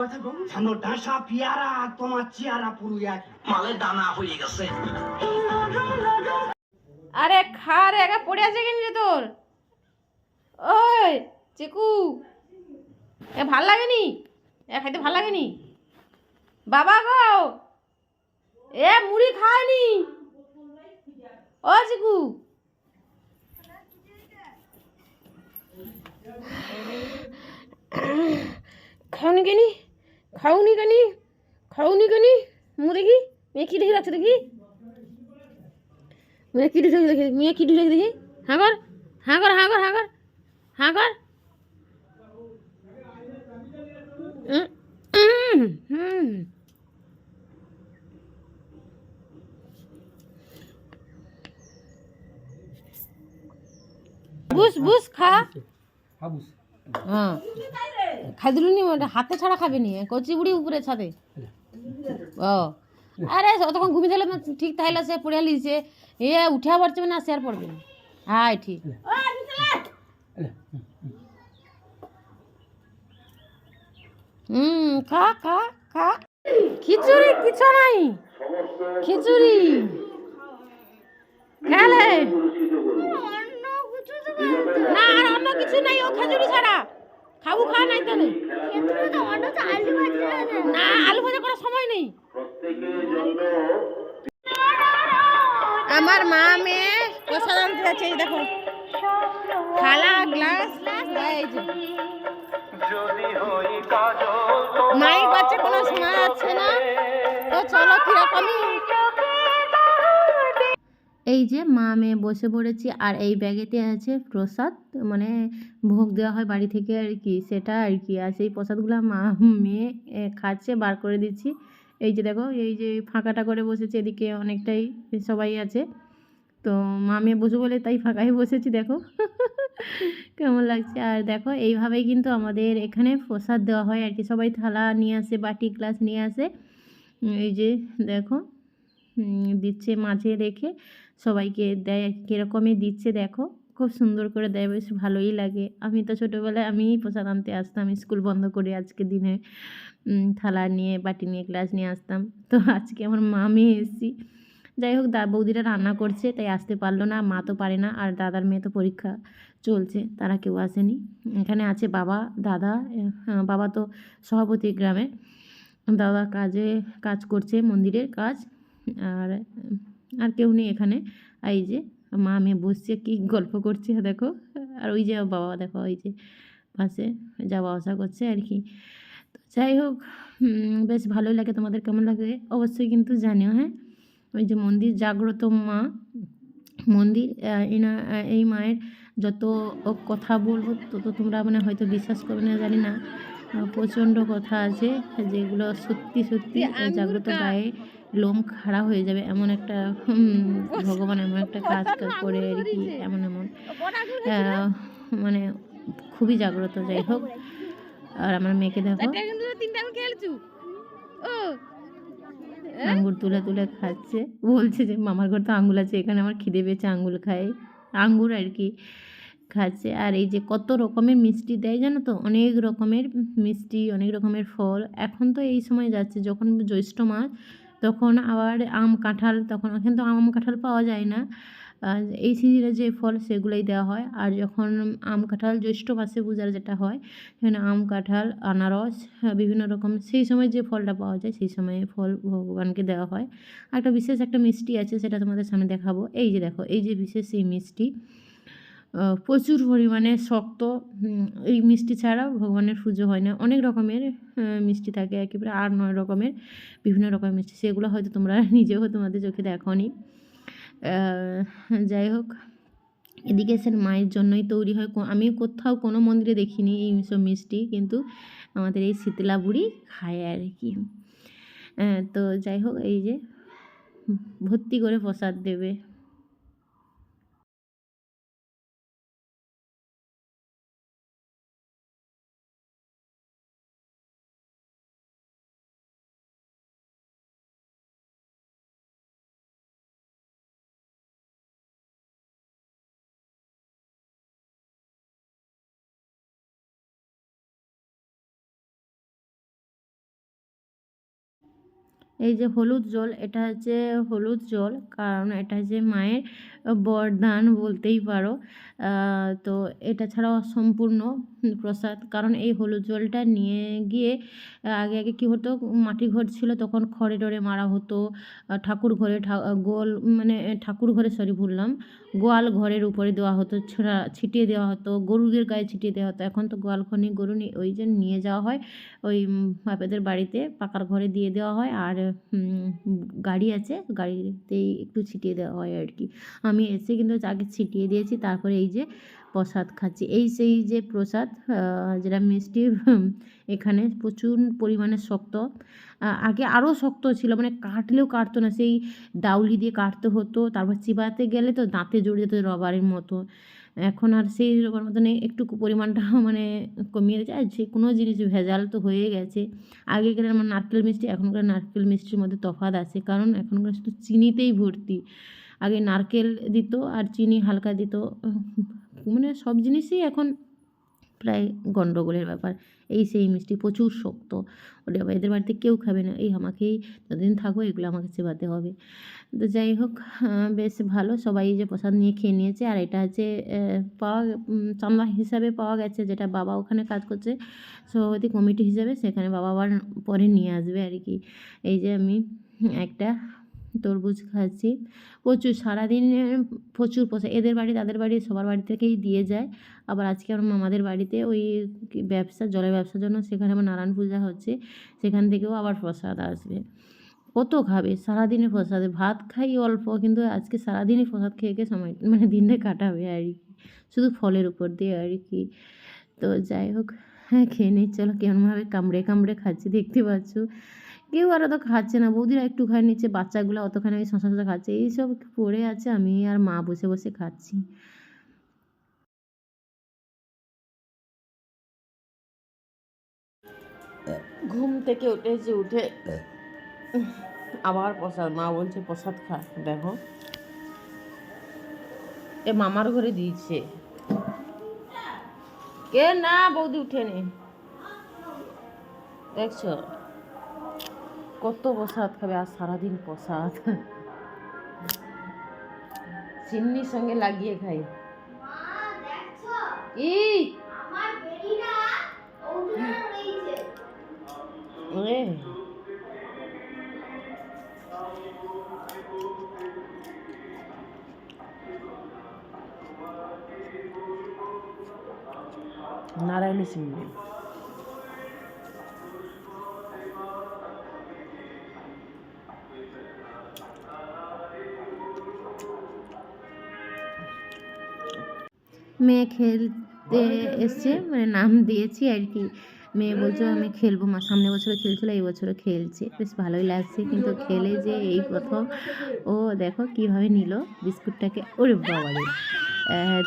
সামনে আরে খা রে, একা পড়ে আছে কেন রে তোর? ওই, চিকু। এ, ভালো লাগেনি? এ, খাইতে ভালো লাগেনি? বাবা গো! এ, মুড়ি খায়নি? ও, চিকু। খাওনি কেনি? খাওনি কেনি খাওনি কেনি মু দেখি মেয়ে কি দেখি রাখছে দেখি মেয়ে কি ঢুকে দেখি মেয়ে কি ঢুকে দেখি হ্যাঁ কর হ্যাঁ কর হ্যাঁ কর হ্যাঁ কর হ্যাঁ কর উম, উম, হুম। বুস বুস খা হ্যাঁ খাই দিলু নি ওটা হাতে ছাড়া খাবি নি কচি বুড়ি উপরে ছাদে। ও আরে তখন ঘুমিয়ে দিলে ঠিক তাইলে সে পড়ে লিছে এ উঠা পারছে না আর পড়বে না। ঠিক। হুম খা খা খা। খিচুড়ি কিছু নাই। খিচুড়ি। খেলে। না আর অন্য কিছু নাই ও খিচুড়ি ছাড়া। খাবু খা নাই তো নেই না আলু ভাজা করার সময় নেই। আমার মা মেয়ে প্রসাদ আনতে যাচ্ছে এই দেখো। থালা গ্লাস মায়ের বাচ্চা কোনো শোনা যাচ্ছে না? তো চলো কিরকমই এই যে মা মেয়ে বসে পড়েছি আর এই ব্যাগেতে আছে প্রসাদ। মানে ভোগ দেওয়া হয় বাড়ি থেকে আর কি, সেটা আর কি। আর সেই প্রসাদগুলো মা, মেয়ে খাচ্ছে, বার করে দিচ্ছি। এই যে দেখো, এই যে ফাঁকাটা করে বসেছে এদিকে অনেকটাই সবাই আছে। তো মা মেয়ে বসে বলে তাই ফাঁকাই বসেছি, দেখো। কেমন লাগছে? আর দেখো, এইভাবেই কিন্তু আমাদের এখানে প্রসাদ দেওয়া হয় আর কি। সবাই থালা নিয়ে আসে, বাটি, গ্লাস নিয়ে আসে। এই যে দেখো। দিচ্ছে মাঝে রেখে সবাইকে দেয়, কীরকমই দিচ্ছে দেখো। খুব সুন্দর করে দেয়, বেশ ভালোই লাগে। আমি তো ছোটোবেলায় আমিই প্রসাদ আনতে আসতাম, স্কুল বন্ধ করে আজকে দিনে থালা নিয়ে, বাটি নিয়ে, গ্লাস নিয়ে আসতাম। তো আজকে আমার মা মেয়ে এসেছি। যাই হোক, দা বৌদিরা রান্না করছে, তাই আসতে পারল না, মা তো পারে না, আর দাদার মেয়ে তো পরীক্ষা চলছে, তারা কেউ আসেনি। এখানে আছে বাবা, দাদা বাবা তো সভাপতি গ্রামে। দাদা কাজে, কাজ করছে, মন্দিরের কাজ। আর আর কেউ নেই এখানে। এই যে মা মেয়ে বসছে কি গল্প করছে দেখো। আর ওই যে বাবা দেখো ওই যে পাশে যাওয়া আসা করছে আর কি। তো যাই হোক বেশ ভালোই লাগে তোমাদের কেমন লাগে? অবশ্যই কিন্তু জানিও হ্যাঁ? ওই যে মন্দির জাগ্রত মা। মন্দির এনা এই মায়ের যত কথা বলব তত তোমরা মানে হয়তো বিশ্বাস করবে না জানি না। প্রচণ্ড কথা আছে যেগুলো সত্যি সত্যি জাগ্রত গায়ে লোম খাড়া হয়ে যাবে এমন একটা ভগবান এমন একটা কাজ করে আর কি এমন এমন। মানে খুবই জাগ্রত যাই হোক। আর আমার মেয়েকে দেখো। আঙ্গুর তুলে তুলে খাচ্ছে। বলছে যে মামার ঘর তো আঙ্গুল আছে এখানে আমার খিদে পেয়েছে আঙ্গুল খাই। আঙ্গুর আর কি খাচ্ছে। আর এই যে কত রকমের মিষ্টি দেয় জানো তো? অনেক রকমের মিষ্টি অনেক রকমের ফল। এখন তো এই সময় যাচ্ছে যখন জ্যৈষ্ঠ মাস তখন আবার আম কাঁঠাল তখন এখন তো আম কাঁঠাল পাওয়া যায় না। এই সিজনে যে ফল সেগুলোই দেওয়া হয়। আর যখন আম কাঁঠাল জ্যৈষ্ঠ মাসে পূজার যেটা হয় সেখানে আম কাঁঠাল আনারস হ্যাঁ, বিভিন্ন রকম সেই সময় যে ফলটা পাওয়া যায় সেই সময়ে ফল ভগবানকে দেওয়া হয়। আর একটা বিশেষ একটা মিষ্টি আছে সেটা তোমাদের সামনে দেখাবো। এই যে দেখো এই যে বিশেষ এই মিষ্টি। প্রচুর পরিমাণে শক্ত এই মিষ্টি ছাড়া ভগবানের পুজো হয় না। অনেক রকমের মিষ্টি থাকে, একেবারে আর নয় রকমের, বিভিন্ন রকমের মিষ্টি। সেগুলো হয়তো তোমরা নিজেও তোমাদের চোখে দেখো নি যাই হোক, এদিকে এসে মায়ের জন্যই তৈরি হয়। আমি কোথাও কোনো মন্দিরে দেখিনি এই সব মিষ্টি, কিন্তু আমাদের এই শীতলা বুড়ি খায় আর কি। তো যাই হোক, এই যে, ভর্তি করে প্রসাদ দেবে। এই যে হলুদ জল, এটা হচ্ছে হলুদ জল, কারণ এটা হচ্ছে মায়ের বরদান বলতেই পারো। তো এটা ছাড়াও সম্পূর্ণ প্রসাদ। কারণ এই হলুদ জলটা নিয়ে গিয়ে আগে আগে কী হতো? মাটি ঘর ছিল, তখন খড়ে টড়ে মারা হতো। ঠাকুর ঘরে গোল মানে ঠাকুর ঘরে সরি ভুললাম। গোয়াল ঘরের উপরে দেওয়া হতো, ছোড়া, ছিটিয়ে দেওয়া হতো, গরুদের গায়ে ছিটিয়ে দেওয়া হতো। এখন তো গোয়াল নেই গরু ওই যে নিয়ে যাওয়া হয়, ওই বাপেদের বাড়িতে পাকার ঘরে দিয়ে দেওয়া হয়। আর গাড়ি আছে, গাড়িতেই একটু ছিটিয়ে দেওয়া হয় আর কি। আমি এসে কিন্তু আগে ছিটিয়ে দিয়েছি, তারপরে এই যে প্রসাদ খাচ্ছি। এই সেই যে প্রসাদ যেটা মিষ্টি এখানে প্রচুর পরিমাণে শক্ত। আগে আরও শক্ত ছিল মানে কাটলেও কাটতো না। সেই ডাউলি দিয়ে কাটতে হতো, তারপর চিবাতে গেলে তো দাঁতে জড়িয়ে যেত রবারের মতো। এখন আর সেই রবার মতো নেই, একটু পরিমাণটা মানে কমিয়ে দিয়েছে। আর যে কোনো জিনিস ভেজাল তো হয়ে গেছে। আগেকার আমার নারকেল মিষ্টি, এখনকার নারকেল মিষ্টির মধ্যে তফাৎ আছে। কারণ এখনকার শুধু চিনিতেই ভর্তি। আগে নারকেল দিত আর চিনি হালকা দিত। মানে সব জিনিসই এখন প্রায় গণ্ডগোলের ব্যাপার। এই সেই মিষ্টি প্রচুর শক্ত। ওটা আবার এদের বাড়িতে কেউ খাবে না। এই আমাকেই যতদিন থাকব এগুলো আমাকে চেবাতে হবে। তো যাই হোক বেশ ভালো। সবাই যে প্রসাদ নিয়ে খেয়ে নিয়েছে। আর এটা হচ্ছে পাওয়া চাঁদা হিসাবে পাওয়া গেছে, যেটা বাবা ওখানে কাজ করছে। সভাপতি কমিটি হিসাবে সেখানে বাবা আবার পরে নিয়ে আসবে আর কি। এই যে আমি একটা তরমুজ খাচ্ছি। প্রচুর, সারাদিন প্রচুর পোষা, এদের বাড়ি, তাদের বাড়ি, সবার বাড়ি থেকেই দিয়ে যায়। আবার আজকে আমার মামাদের বাড়িতে ওই ব্যবসা, জলের ব্যবসার জন্য সেখানে আবার নারায়ণ পূজা হচ্ছে। সেখান থেকেও আবার প্রসাদ আসবে। কত খাবে? সারাদিনে প্রসাদে ভাত খাই অল্প, কিন্তু আজকে সারাদিনই প্রসাদ খেয়ে খেয়ে সময় মানে দিনটা কাটাবে আর কি। শুধু ফলের উপর দিয়ে আর কি। তো যাই হোক হ্যাঁ খেয়ে নিই। চলো কেমনভাবে কামড়ে কামড়ে খাচ্ছি, দেখতে পাচ্ছ? কেউ আর অত খাচ্ছে না। বৌদিরা একটু খায় নিচ্ছে বাচ্চাগুলো অতখানি ওই শশা শশা খাচ্ছে। এইসব পড়ে আছে আমি আর মা বসে বসে খাচ্ছি। ঘুম থেকে উঠেছে উঠে আবার প্রসাদ, মা বলছে প্রসাদ খা, দেখো। এ মামার ঘরে দিয়েছে। কে না বৌদি উঠেনি? দেখছ? কত প্রসাদ খাবে আর সারাদিন প্রসাদ? চিন্নির সঙ্গে লাগিয়ে খাই। ই এ, নারায়ণ সিংহ মেয়ে খেলতে এসছে মানে নাম দিয়েছি আর কি। মেয়ে বলছে আমি খেলব মা সামনে বছরে খেলছিল এই বছরও খেলছে। বেশ ভালোই লাগছে কিন্তু খেলে যে এই প্রথম ও দেখো কীভাবে নিল বিস্কুটটাকে। ওরে বাবারে।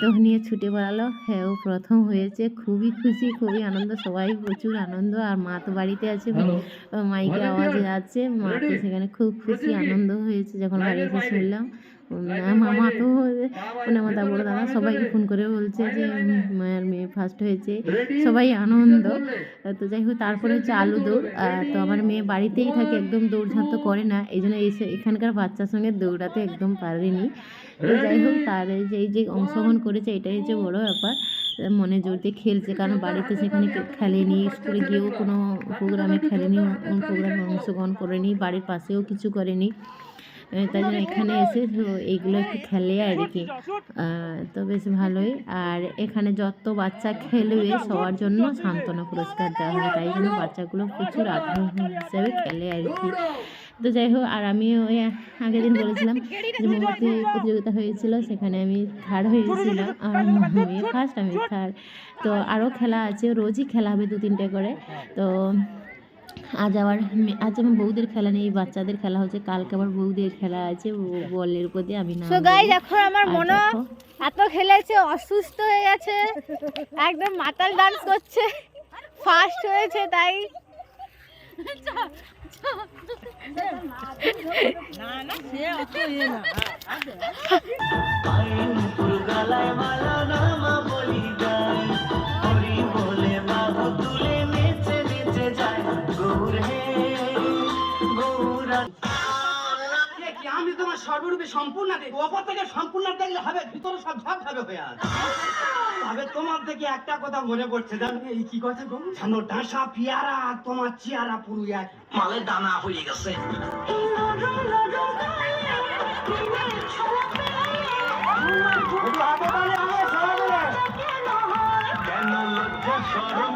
তো নিয়ে ছুটে বেড়ালো হ্যাঁ ও প্রথম হয়েছে খুবই খুশি খুবই আনন্দ সবাই প্রচুর আনন্দ। আর মা তো বাড়িতে আছে মাইকে আওয়াজে আছে মা তো সেখানে খুব খুশি আনন্দ হয়েছে যখন বাড়ি এসে শুনলাম। মামা তো মানে আমার দা বড় দাদা সবাইকে ফোন করে বলছে যে মায়ের মেয়ে ফার্স্ট হয়েছে। সবাই আনন্দ। তো যাই হোক তারপরে হচ্ছে আলু দৌড় তো আমার মেয়ে বাড়িতেই থাকে একদম দৌড়ঝাঁপ তো করে না। এই জন্য এসে এখানকার বাচ্চার সঙ্গে দৌড়াতে একদম পারেনি। তো যাই হোক তার এই যে যে অংশগ্রহণ করেছে এটাই হচ্ছে বড় ব্যাপার। মনে জোর দিয়ে খেলছে কারণ বাড়িতে সেখানে খেলেনি স্কুলে গিয়েও কোনো প্রোগ্রামে খেলেনি প্রোগ্রামে অংশগ্রহণ করেনি বাড়ির পাশেও কিছু করেনি। তাই জন্য এখানে এসে এইগুলো একটু খেলে আর কি। তো বেশ ভালোই। আর এখানে যত বাচ্চা খেলবে সবার জন্য সান্ত্বনা পুরস্কার দেওয়া হয় তাই জন্য বাচ্চাগুলো প্রচুর আগ্রহ হিসেবে খেলে আর কি। তো যাই হোক, আর আমি ওই আগের দিন বলেছিলাম যে মোমবাতি প্রতিযোগিতা হয়েছিল, সেখানে আমি থার্ড হয়েছিলাম। আর মেয়ে ফার্স্ট আমি থার্ড তো আরও খেলা আছে, রোজই খেলা হবে দু তিনটে করে। তো আজ আবার আজ আমার বউদের খেলা নেই বাচ্চাদের খেলা হচ্ছে কালকে আবার বউদের খেলা আছে বলের উপর দিয়ে আমি না সো গাইজ এখন আমার মনে এত খেলেছে অসুস্থ হয়ে গেছে একদম মাতাল ডান্স করছে ফার্স্ট হয়েছে তাই। গালায় সর্বরূপে সম্পূর্ণ দেখি ওপর থেকে সম্পূর্ণ দেখলে হবে ভিতরে সব ঝাপ ঝাপে হয়ে আছে তবে তোমার থেকে একটা কথা মনে পড়ছে জানো এই কি কথা গো জানো ডাঁসা পিয়ারা আর তোমার চেয়ারা পুরো এক মালে দানা হয়ে গেছে কেন লজ্জা সরম